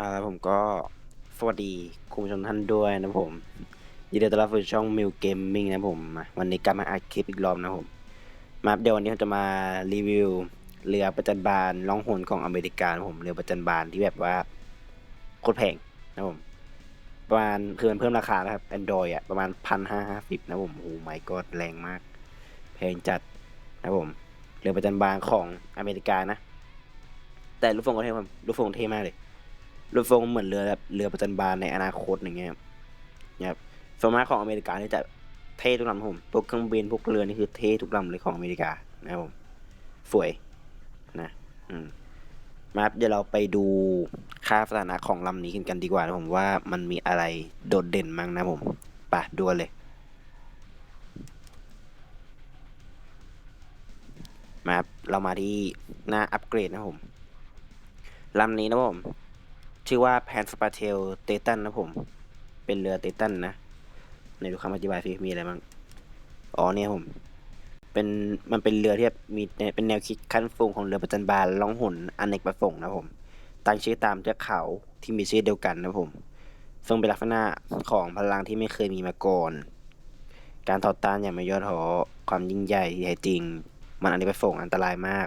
อ่าแล้วผมก็สวัสดีคุณผู้ชมท่านด้วยนะผมยินดีต้อนรับสู่ช่องมิวเกมมิ่งนะผมมาวันนี้กลับมาอัดคลิปอีกรอบนะผม มาเดี๋ยววันนี้ผมจะมารีวิวเรือประจันบานล่องหนของอเมริกานะผมเรือประจันบานที่แบบว่าโคตรแพงนะผมประมาณคือมันเพิ่มราคานะครับ Android อะประมาณพันห้าห้าสิบนะผมโอ้ไม่ก็แรงมาก แพงจัดนะผมเรือประจันบานของอเมริกานะ แต่ลูกฟงก็เท่ครับลูกฟงเท่มากเลย เรือฟงเหมือนเรือแบบเรือประจันบานในอนาคตอย่างเงี้ยครับเนี่ยครับสมากของอเมริกานี่จะเท่ทุกลำผมพวกเครื่องบินพวกเรือนี่คือเท่ทุกลำเลยของอเมริกานะครับผมสวยนะอืมมาเดี๋ยวเราไปดูค่าสถานะของลำนี้กันดีกว่านะผมว่ามันมีอะไรโดดเด่นมั้งนะผมไปดูกันเลย มาเรามาที่หน้าอัปเกรดนะผมลำนี้นะผม ชื่อว่าแพนสปาเทลเตตันนะผม เป็นเรือเตตันนะในดูคำอธิบายสิมีอะไรบ้าง อ๋อเนี่ยผม เป็นมันเป็นเรือที่แบบมีเป็นแนวคิดขั้นสูงของเรือประจันบานล่องหนอันเนกประสงค์นะผม ตั้งชื่อตามเทือกเขาที่มีชื่อเดียวกันนะผมทรงเป็นลักษณะของพลังที่ไม่เคยมีมาก่อน การต่อต้านอย่างไม่ย่อท้อความยิ่งใหญ่ที่แท้จริง มันอเนกประสงค์อันตรายมาก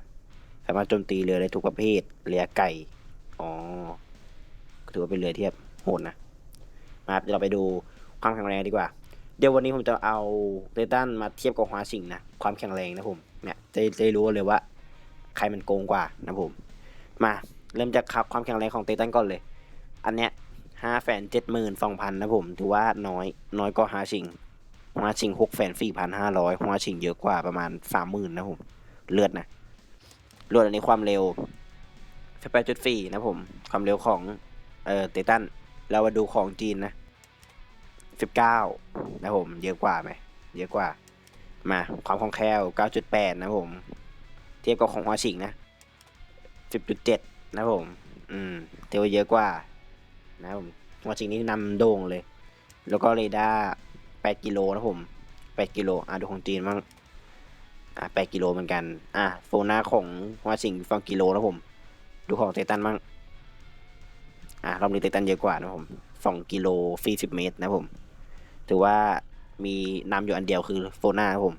สามารถโจมตีเรือได้ทุกประเภทเรือไก่ อ๋อ ถือว่าเป็นเรือที่แบโหดนะมาครับเดี๋ยวเราไปดูความแข็งแรงดีกว่า เดี๋ยววันนี้ผมจะเอาเตตันมาเทียบกับฮวาชิงนะ ความแข็งแรงนะผม เนี่ยจะจะรู้เลยว่า ใครมันโกงกว่านะผม มาเริ่มจากขับความแข็งแรงของเตตันก่อนเลย อันเนี้ยห้าแสนเจ็ดหมื่นสองพันนะผม ถือว่าน้อยน้อยกว่าฮาชิงฮาชิงหกแสนสี่พันห้าร้อยฮาชิงเยอะกว่าประมาณสามหมื่นนะผม เลือดนะเลือดอันนี้ความเร็วแปดจุดสี่นะผม ความเร็วของ เออเตตันเรามาดูของจีนนะสิบเก้านะผม เยอะกว่าไหมเยอะกว่า มาความคล่องแคล่วเก้าจุดแปดนะผม เทียบกับของฮวชิงนะสิบจุดเจ็ดนะผม อืมเทียบว่าเยอะกว่า นะผมฮวชิงนี่นำโด่งเลย แล้วก็เรดาร์แปดกิโลนะผมแปดกิโลอะดูของจีนบ้างอะแปดกิโลเหมือนกัน อะโฟน่าของฮวชิงสองกิโลนะผม ดูของเตตันบ้าง อ่ารอบนี้เตตันเยอะกว่านะผมสองกิโลฟรีสิบเมตรนะผม ถือว่ามีนำอยู่อันเดียวคือโฟน่าครับผม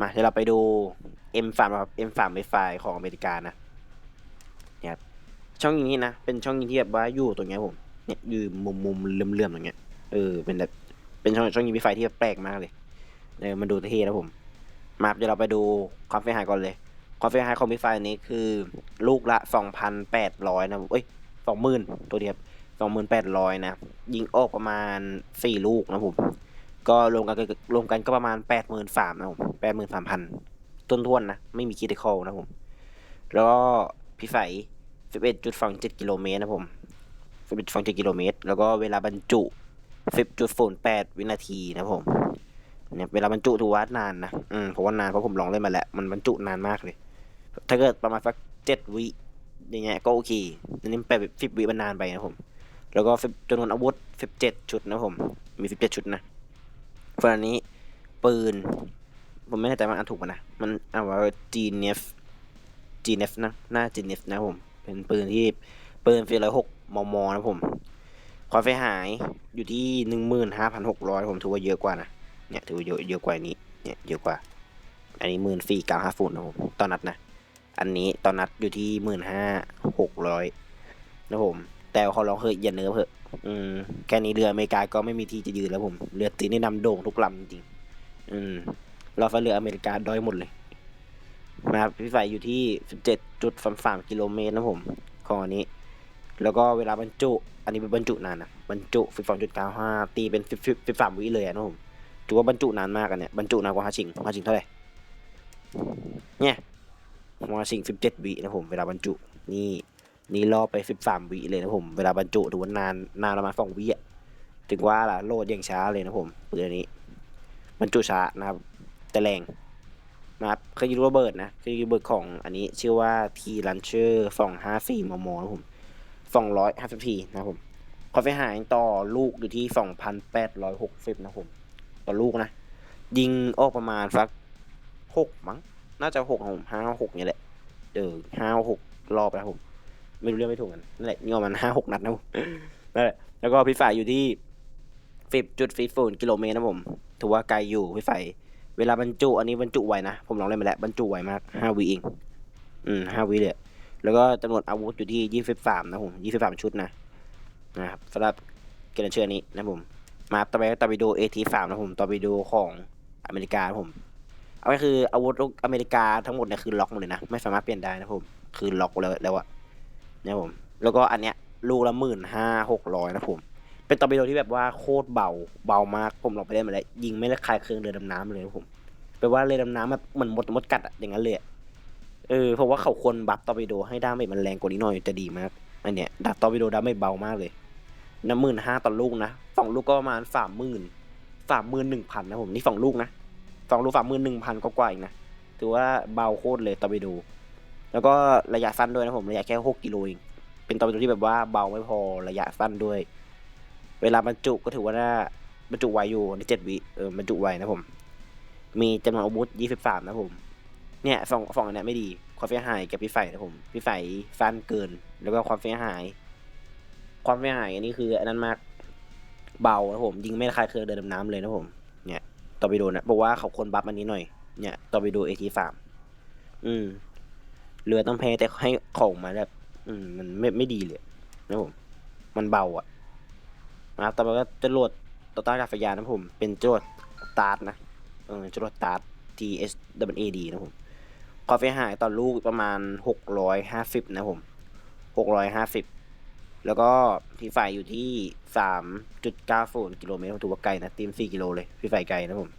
มาเดี๋ยวเราไปดู M3 ครับ M3 ไวไฟของอเมริกานะเนี่ยช่องยิงนี้นะ เป็นช่องยิงที่แบบว่าอยู่ตรงเนี้ยผมเนี่ยอยู่มุมมุมๆเลื่อมๆตรงเนี้ยเออเป็นแบบเป็นช่องช่องยิงไวไฟที่แบบแปลกมากเลยเออมันดูเท่นะผม มาเดี๋ยวเราไปดูความเสียหายก่อนเลย ความเสียหายของมิไฟนี้คือ ลูกละ2,800นะเอ้ย 20,000ตัวเดียว2,800นแปดร้อยนะ ยิงออกประมาณ4ลูกนะผม ก็รวมกันก็รวมกันก็ประมาณ83,000นสามนะผม83,000ต้นทวนๆนะ ไม่มีคิดคอลนะผม แล้วก็พิสัย11.27กิโลเมตรนะผม11.27กิโลเมตร แล้วก็เวลาบรรจุ10.08วินาทีนะผมเนี่ยเวลาบรรจุถือว่านานนะ อืมเพราะว่านานเพราะผมลองเล่นมาแล้ว มันบรรจุนานมากเลย ถ้าเกิดประมาณสักเจ็ดวิ อย่างเงี้ยก็โอเคอันนี้แปดสิบวิมันนานไปนะผม แล้วก็จำนวนอาวุธสิบเจ็ดชุดนะผม มีสิบเจ็ดชุดนะส่วนอันนี้ปืน ผมไม่แน่ใจว่าอ่านถูกปะนะ มันอ่านว่า GNF GNF นะ หน้า GNF นะผม เป็นปืนที่ปืนฟีร้อยหกมมนะผม ความเสียหายอยู่ที่หนึ่งหมื่นห้าพันหกร้อยผมถือว่าเยอะกว่านะ เนี่ยถือว่าเยอะเยอะกว่านี้ เนี่ยเยอะกว่า อันนี้หมื่นสี่เก้าห้าฝุ่นนะผม ตอนนัดนะ อันนี้ตอนนัดอยู่ที่หมื่นห้าหกร้อยนะผม แต่เขาลองเฮยอย่าเนื้อเถอะอืมแค่นี้เรืออเมริกาก็ไม่มีที่จะยืนแล้วผม เรือตีนี่นำโด่งทุกลำจริงอืมเราไฟเรืออเมริกาด้อยหมดเลยนะครับพี่ฝ่ายอยู่ที่สิบเจ็ดจุดสามสามกิโลเมตรนะผมของอันนี้ แล้วก็เวลาบรรจุ อันนี้เป็นบรรจุนานนะบรรจุสิบสองจุดเก้าห้าตีเป็นสิบสิบสามวิเลยนะผมถือว่าบรรจุนานมากอันเนี่ยบรรจุนานกว่าฮาชิงฮาชิงเท่าไหร่เนี่ย ฮาชิงสิบเจ็ดวินะผมเวลาบรรจุ นี่นี่รอไปสิบสามวิเลยนะผม เวลาบรรจุถือว่านานนานประมาณสองวิอะถึงว่าล่ะโหลดอย่างช้าเลยนะผมปืนอันนี้ บรรจุช้านะครับ แต่แรงนะครับเคยยิงระเบิดนะเคยยิงระเบิดของอันนี้ชื่อว่าทีลันเชอร์สองห้าสี่มมนะผมสองร้อยห้าสิบทีนะครับผมความเสียหายต่อลูกอยู่ที่สองพันแปดร้อยหกสิบนะผม ต่อลูกนะ ยิงออกประมาณสักหกมั้ง น่าจะหกผมห้าหกนี่แหละเออห้าหกรอบแล้วผม ไม่รู้เรื่องไม่ถูกกันนั่นแหละยิงออกมันห้าหกนัดนะผมนั่นแหละแล้วก็พี่ฝ่ายอยู่ที่ฟิบจุดฟิบนกิโลเมตรนะผม ถือว่าไกลอยู่พี่ฝ่ายเวลาบรรจุ อันนี้บรรจุไวนะ ผมลองเล่นมาแล้วบรรจุไวมากห้าวิเอง อืมห้าวิเลยแล้วก็จำนวนอาวุธอยู่ที่ยี่สิบสามนะผมยี่สิบสามชุดนะนะครับสำหรับเกรนเชอร์นี้นะผม มาต่อไปก็ตอร์ปิโด AT3 นะผมตอร์ปิโดของอเมริกานะผม เอาไว้คืออาวุธอเมริกาทั้งหมดเนี่ยคือล็อกหมดเลยนะ ไม่สามารถเปลี่ยนได้นะผมคือล็อกแล้วแล้วอะเนี่ยผม แล้วก็อันเนี้ยลูกละหมื่นห้าหกร้อยนะผม เป็นตอร์ปิโดที่แบบว่าโคตรเบาเบามากผมลองไปเล่นมาแล้วยิงไม่ได้คลายเครื่องเรือดำน้ำเลยนะผมแปลว่าเรือดำน้ำแบบเหมือนมดมดกัดอะอย่างนั้นเลยเออเพราะว่าเขาควรบัฟตอร์ปิโดให้ดาเมจมันแรงกว่านี้หน่อยจะดีมากอันเนี้ยดักตอร์ปิโดดาเมจเบามากเลยนะหมื่นห้าต่อลูกนะสองลูกก็ประมาณสามหมื่นสามหมื่นหนึ่งพันนะผมนี่สองลูกนะ สองลูกสามหมื่นหนึ่งพันก็กว่าอีกนะ ถือว่าเบาโคตรเลยตอร์ปิโด แล้วก็ระยะสั้นด้วยนะผม ระยะแค่หกกิโลเอง เป็นตอร์ปิโดที่แบบว่าเบาไม่พอระยะสั้นด้วย เวลาบรรจุก็ถือว่าน่าบรรจุไวอยู่ในเจ็ดวิเออบรรจุไวนะผม มีจำนวนอาวุธยี่สิบสามนะผม เนี่ยสองสองอันนี้ไม่ดี ความเสียหายกับพี่ไฟนะผม พี่ไฟสั้นเกิน แล้วก็ความเสียหาย ความเสียหายอันนี้คืออันนั้นมากเบานะผม ยิงไม่คลายเครื่องเดินดำน้ำเลยนะผม ตอร์ปิโดนะบอกว่าเขาคนบัฟอันนี้หน่อย เนี่ยตอร์ปิโดเอทีสามอืมเรือต้องแพ้แต่ให้ของมาแบบอืมมันไม่ไม่ดีเลยนะผมมันเบาอะนะครับต่อไปก็จรวดต่อต้านอากาศยานนะผม เป็นจรวดตาร์ทนะเออจรวดตาร์ท T S W A D นะผมความเสียหายต่อลูกประมาณหกร้อยห้าสิบนะผมหกร้อยห้าสิบ แล้วก็พี่ฝ่ายอยู่ที่สามจุดเก้าศูนย์กิโลเมตรถือว่าไกลนะตีมสี่กิโลเลยพี่ฝ่ายไกลนะผม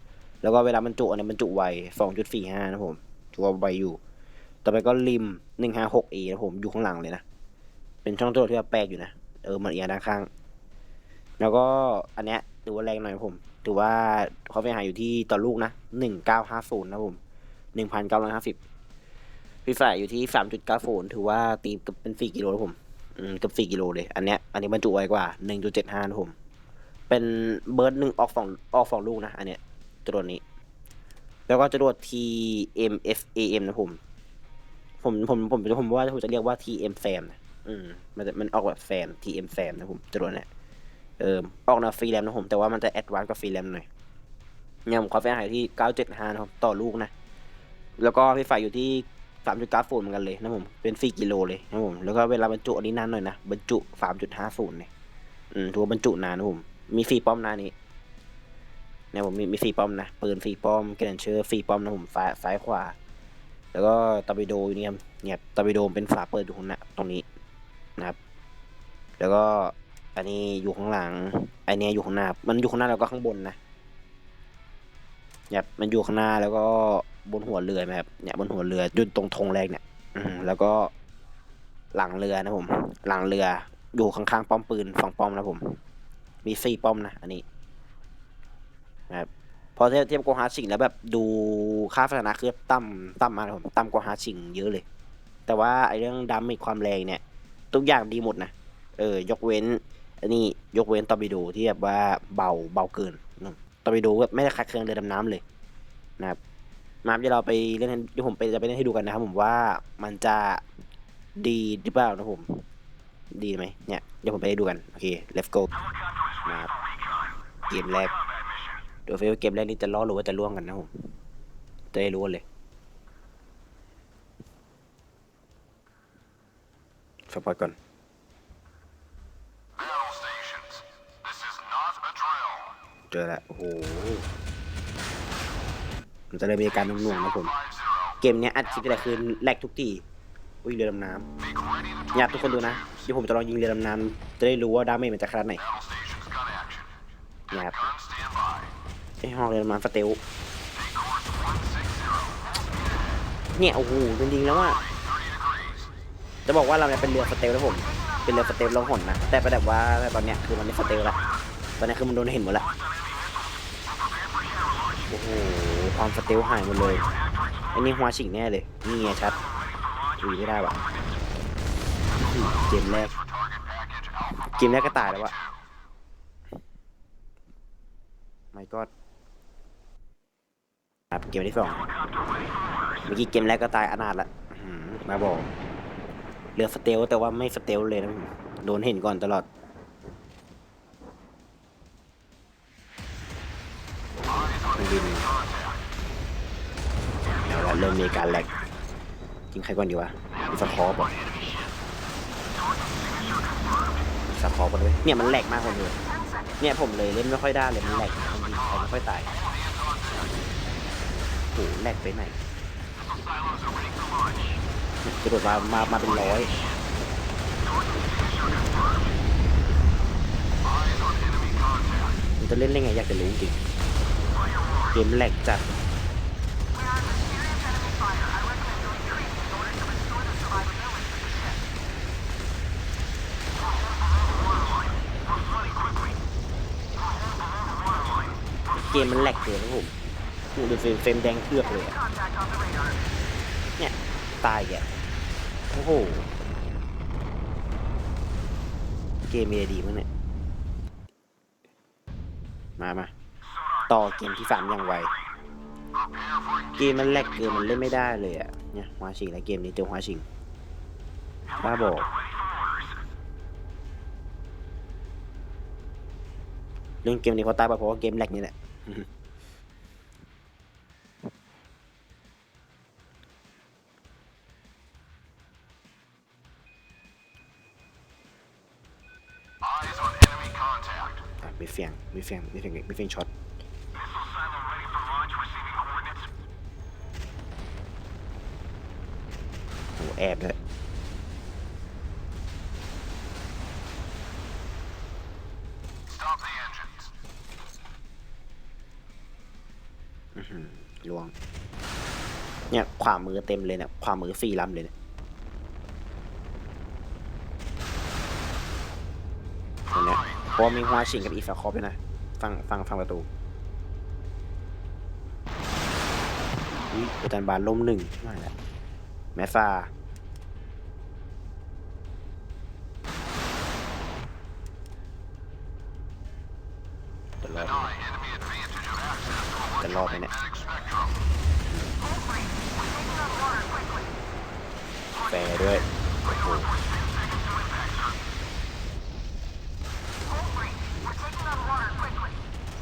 แล้วก็เวลาบรรจุอันนี้บรรจุไวสองจุดสี่ห้านะผมถือว่าไวอยู่ ต่อไปก็ริมหนึ่งห้าหกเอนะผมอยู่ข้างหลังเลยนะ เป็นช่องตรวที่แปลกอยู่นะ เออมันเอียงด้านข้าง แล้วก็อันเนี้ยถือว่าแรงหน่อยนะผมถือว่าเขาไปหายอยู่ที่ต่อลูกนะหนึ่งเก้าห้าศูนย์นะผมหนึ่งพันเก้าร้อยห้าสิบพี่ฝ่ายอยู่ที่สามจุดเก้าศูนย์ถือว่าตีเป็นสี่กิโลนะผม อืมเกับสี่กิโลเลย อันเนี้ย อันนี้บรรจุไวกว่าหนึ่งจุดเจ็ดห้านะผม เป็นเบิร์ดหนึ่งออกสองออกสองลูกนะ อันเนี้ยจรวดนี้ แล้วก็จรวด TMFAM นะผม ผมผมผมผมว่าผมจะเรียกว่า TM SAM นะอืมมันจะมันออกแบบแซม TM SAM นะผมจรวดเนี่ยเออออกแนวฟรีแรมนะผม แต่ว่ามันจะแอดวานซ์กว่าฟรีแรมหน่อยเนี่ยผมความเสียหายที่เก้าเจ็ดห้านะครับต่อลูกนะ แล้วก็พี่ฝ่ายอยู่ที่ สามจุดเก้าศูนย์เหมือนกันเลยนะผม เป็นสี่กิโลเลยนะผม แล้วก็เวลาบรรจุอันนี้นานหน่อยนะ บรรจุสามจุดห้าศูนย์เนี่ย อืมถือว่าบรรจุนานนะผม มีสี่ป้อมหน้านี้เนี่ยผมมีมีสี่ป้อมนะ ปืนสี่ป้อมเกนเชอร์สี่ป้อมนะผมซ้ายซ้ายขวา แล้วก็ตอร์ปิโดอยู่เนี่ยครับเนี่ยตอร์ปิโดเป็นฝาเปิดอยู่ข้างหน้าตรงนี้นะครับ แล้วก็อันนี้อยู่ข้างหลังอันนี้อยู่ข้างหน้า มันอยู่ข้างหน้าแล้วก็ข้างบนนะเนี่ยมันอยู่ข้างหน้าแล้วก็ บนหัวเรือไหมครับเนี่ยบนหัวเรือจุดตรงธงแรกเนี่ยอืแล้วก็หลังเรือนะผม หลังเรืออยู่ข้างๆป้อมปืนสองป้อมนะผม มีสี่ป้อมนะอันนี้นะครับพอเทียบเทียบกับฮาร์ชิงแล้วแบบดูค่าพัฒนาคือต่ำต่ำมากครับผมต่ำกว่าฮาร์ชิงเยอะเลย แต่ว่าไอเรื่องดาเมจความแรงเนี่ย ทุกอย่างดีหมดนะเออยกเว้นอันนี้ยกเว้นตอร์ปิโดที่แบบว่าเบาเบาเกินตอร์ปิโดแบบไม่ได้คัดเครื่องเรือดำน้ำเลยนะครับ มาเดี๋ยวเราไปเล่นให้เดี๋ยวผมไปจะไปเล่นให้ดูกันนะครับผมว่ามันจะดีหรือเปล่านะผม ดีไหมเนี่ย เดี๋ยวผมไปให้ดูกัน โอเค let's go นะครับเกมแรกเดี๋ยวเฟลเกมแรกนี้จะล้อหรือว่าจะล่วงกันนะผม จะได้รู้เลยสปอยก่อนเจอแล้วโอ้โห มันจะเลยมีอาการหน่วงๆนะผม เกมเนี้ยอัดคลิปอะไรคือแลกทุกทีอุ้ยเรือดำน้ำอยากทุกคนดูนะเดี๋ยวผมจะลองยิงเรือดำน้ำจะได้รู้ว่าดาเมจมันจะขนาดไหนนี่ยครับไอ้ห้องเรือดำน้ำสเตลเนี่ยโอ้โหจริงๆแล้วว่าจะบอกว่าเราเนี่ยเป็นเรือสเตลนะผม เป็นเรือสเตลลงหนนะแต่ประแบบว่าตอนเนี้ยคือมันไม่สเตลละตอนนี้คือมันโดนเห็นหมดละโอ้โห ความสเตลหายหมดเลยอันนี้หัวฉิงแน่เลยนี่ไงชัดอุ้ยไม่ได้ว่ะอื้อหือเกมแรกเกมแรกก็ตายแล้ววะไม่ก็ครับเกมที่สองเมื่อกี้เกมแรกก็ตายอนาถละมาบอกเรือสเตลแต่ว่าไม่สเตลเลยนะโดนเห็นก่อนตลอดมันบิน เอาเริ่มมีการแหลกยิงใครก่อนดีวะมีสคอปอะสคอปอะเลยเนี่ยมันแหลกมากคนเลยเนี่ยผมเลยเล่นไม่ค่อยได้เลยมันแหลกมันยิงใครไม่ค่อยตายโหแหลกไปไหนเนี่ยกระโดดมามามาเป็นร้อยมันจะเล่นได้ไงอยากจะรู้จริงเกมแหลกจัด เกมมันแหลกเกินนะผมโอ้ดูเฟรมเฟรมแดงเทือกเลยอะเนี่ยตายแกโอ้โห เกมมีอะไรดีมั้งเนี่ย มามาต่อเกมที่สามอย่างไว เกมมันแหลกเกินมันเล่นไม่ได้เลยอะเนี่ยหัวชิงแล้วเกมนี้เจอหัวชิงบ้าบอกเรื่องเกมนี้เขาตายเพราะว่าเกมแหลกนี่แหละ Eyes on enemy contact. อะมีเสียง มีเสียง มีเสียงมีเสียงช็อต Missile silo ready for launch. Receiving coordinates. โอ้แอบเลย ขวามือเต็มเลยเนี่ยขวามือสี่ลำเลยเนี่ยตรงเนี้ยพรามีหัวชิงกับอีสคอปด้วยนะฟังฟังฟังประตูอุ้ยอาจารย์บานล้มหนึ่งมาแล้วแมสซา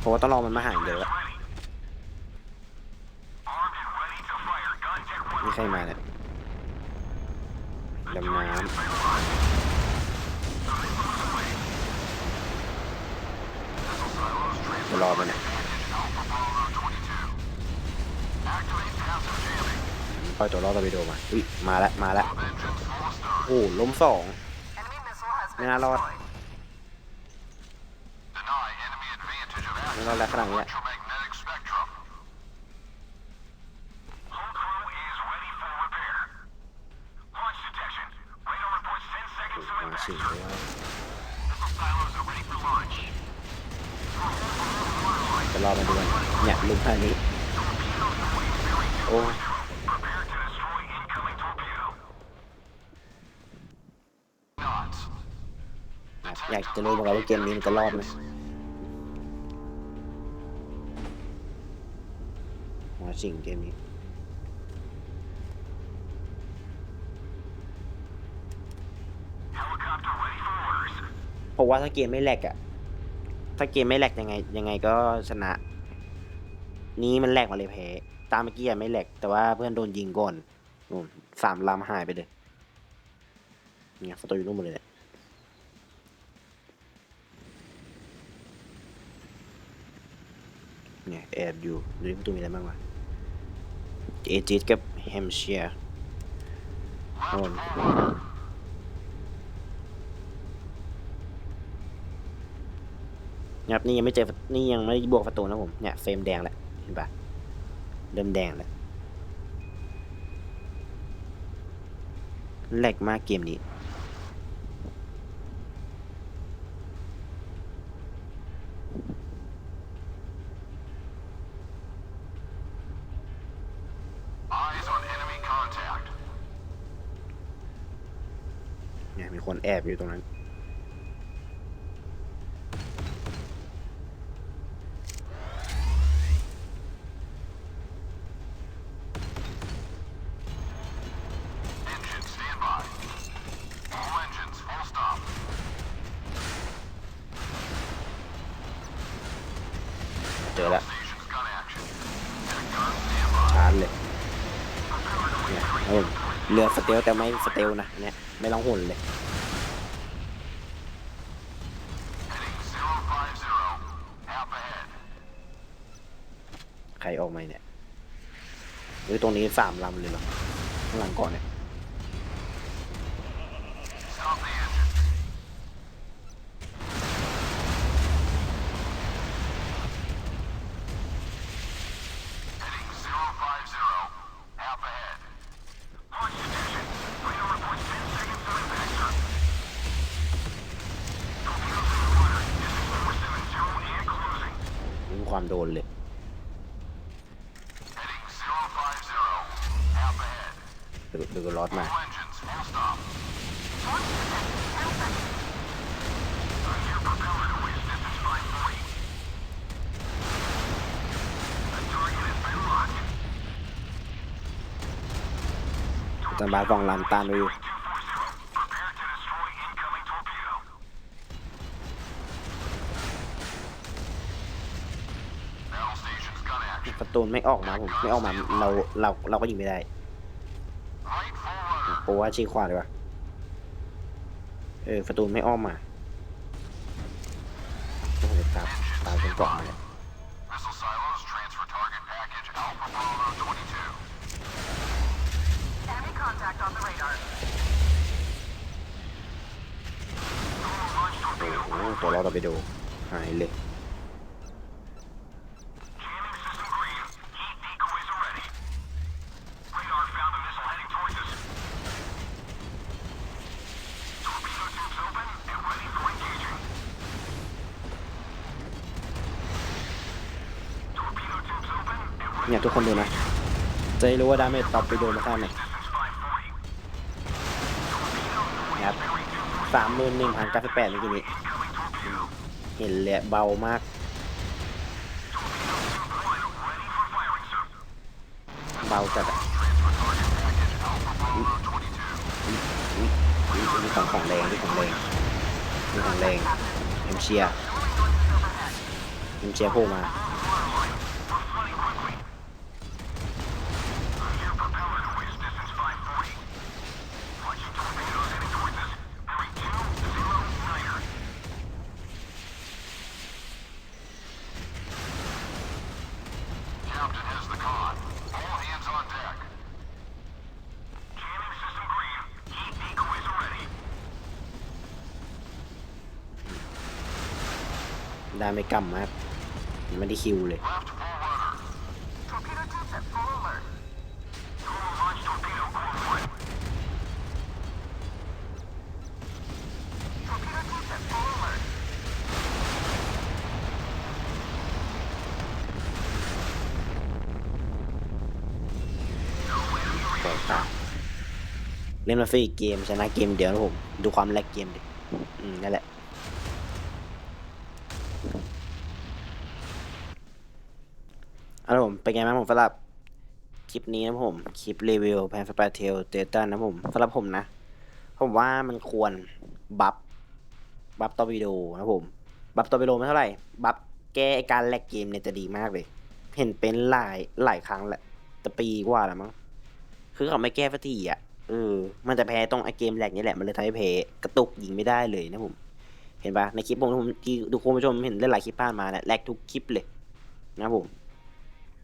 เพราะว่าต้องรอมันมาห่างเดียวอะนี่ใครมาเนี่ยดำน้ำจะรอมันเนี่ยปอยตัวรอตัวิดีโอมาอุ้ยมาแล้วมาแล้วโอ้ล้มสองไม่น่ารอด ไม่ต้องแลกขนาดนี้มาสิจะรอมาดูกันเนี่ยลุงท่านี้ โอ้อยากจะรู้เหมือนกันว่าเกมนี้มันจะรอดไหม มาสิงเกมนี้เพราะว่าถ้าเกมไม่แหลกอะถ้าเกมไม่แหลกยังไง ยังไงก็ชนะ นี้มันแหลกมาเลยแพ้ตามเมื่อกี้อะไม่แหลกแต่ว่าเพื่อนโดนยิงก่อนนู่นสามลำหายไปเลยเนี่ยฟอตอยู่นู่นหมดเลยเนี่ยเนี่ยแอบอยู่ดูดิประตูมีอะไรบ้างวะ เอจิสกับแฮมเชียร์โน่นนะครับนี่ยังไม่เจอนี่ยังไม่บวกประตูนะผมเนี่ยเฟรมแดงแล้วเห็นปะเริ่มแดงแล้วแหลกมากเกมนี้ บอยู่ตรงนั้น เจอแล้วชานเลยเรือสเตลแต่ไม่สเตลนะเนี่ยไม่ลองหุ่นเลย ฮ้ยตรงนี้สามลำเลยเหรอข้างหลังก่อนเนี่ยความโดนเลย บาสฟองลำตามไปอยู่ประตูไม่ออกมาผมไม่ออกมาเราเราเราก็ยิงไม่ได้ Right forward. โอ้ว่าชี้ขวาเลยว่ะเออประตูไม่อ้อมมาโอ้โหตามตามจนเกาะมาเลย โอ้โหตัวเราเราไปดูหายเลยเนี่ยทุกคนดูนะ จะรู้ว่าดาเมจตอบไปโดนมาท่าไหน distance 540. นะครับ สามหมื่นหนึ่งพันเก้าสิบแปดเมื่อกี้นี้ เห็นเลยเบามาก เบาจัดอะ Transfer target package Alpha Bravo 22. อุ๊ยอุ๊ยมีของของแรงมีของแรงมีของแรงเอ็มเชียเอ็มเชียโผล่มา ไม่กำครับยังไม่ได้คิวเลยเล่นมาฟรีเกมชนะเกมเดียวนะผม ดูความแลกเกมดินั่นแหละ เป็นไงบ้างผมสำหรับคลิปนี้นะผม คลิปรีวิวแพนสปาเทลเตตันนะผมสำหรับผมนะ ผมว่ามันควรบัฟบัฟตอร์ปิโดนะผม บัฟตอร์ปิโดไม่เท่าไหร่ บัฟแก้ไอการแลกเกมเนี่ยจะดีมากเลย เห็นเป็นหลายหลายครั้งแหละแต่ปีกว่าแล้วมั้งคือเขาไม่แก้สักทีอะเออมันจะแพ้ตรงไอเกมแรกนี่แหละมันเลยทำให้แพ้กระตุกยิงไม่ได้เลยนะผม เห็นปะในคลิปผมที่ดูคุณผู้ชมเห็นหลายๆคลิปผ่านมาเนี่ยแลกทุกคลิปเลยนะผม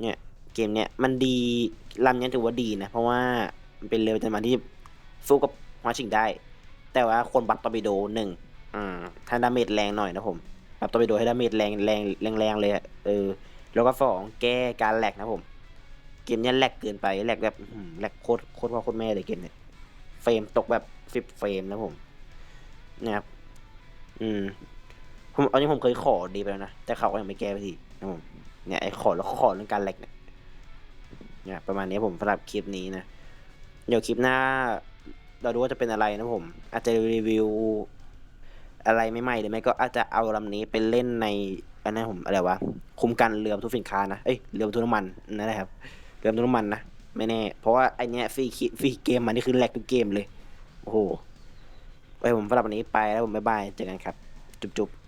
เนี่ยเกมเนี่ยมันดีลำนี้ถือว่าดีนะ เพราะว่ามันเป็นเรือประจำวันที่สู้กับฮวาชิงได้ แต่ว่าคนบัฟตอร์ปิโดหนึ่งอ่าถ้าดาเมจแรงหน่อยนะผมบัฟตอร์ปิโดให้ดาเมจแรงแรงแรงแรงเลยเออแล้วก็สองแก้การแหลกนะผม เกมเนี้ยแหลกเกินไปแหลกแบบแหลกโคตรโคตรพ่อโคตรแม่เลยเกมเนี้ยเฟรมตกแบบสิบเฟรมนะผมนะครับอืมผมเอาจริงผมเคยขอดีไปแล้วนะแต่เขาก็ยังไม่แก้ไปทีนะผม เนี่ยไอ้ขอแล้วขอเรื่องการแหลกเนี่ยเนี่ยประมาณนี้ผมสำหรับคลิปนี้นะ เดี๋ยวคลิปหน้า เราดูว่าจะเป็นอะไรนะผม อาจจะรีวิว อะไรใหม่ๆหรือไม่ก็อาจจะเอาลำนี้ไปเล่นในอันนั้นผมอะไรวะคุมกันเรือบรรทุกสินค้านะเอ้ยเรือบรรทุกน้ำมันนั่นแหละครับเรือบรรทุกน้ำมันนะไม่แน่ เพราะว่าไอเนี้ยฟรีคิฟรีเกมมันนี่คือแลกทุกเกมเลย โอ้โหไว้ผมสำหรับวันนี้ไปแล้วผมบ๊ายบายเจอกันครับ จุ๊บๆ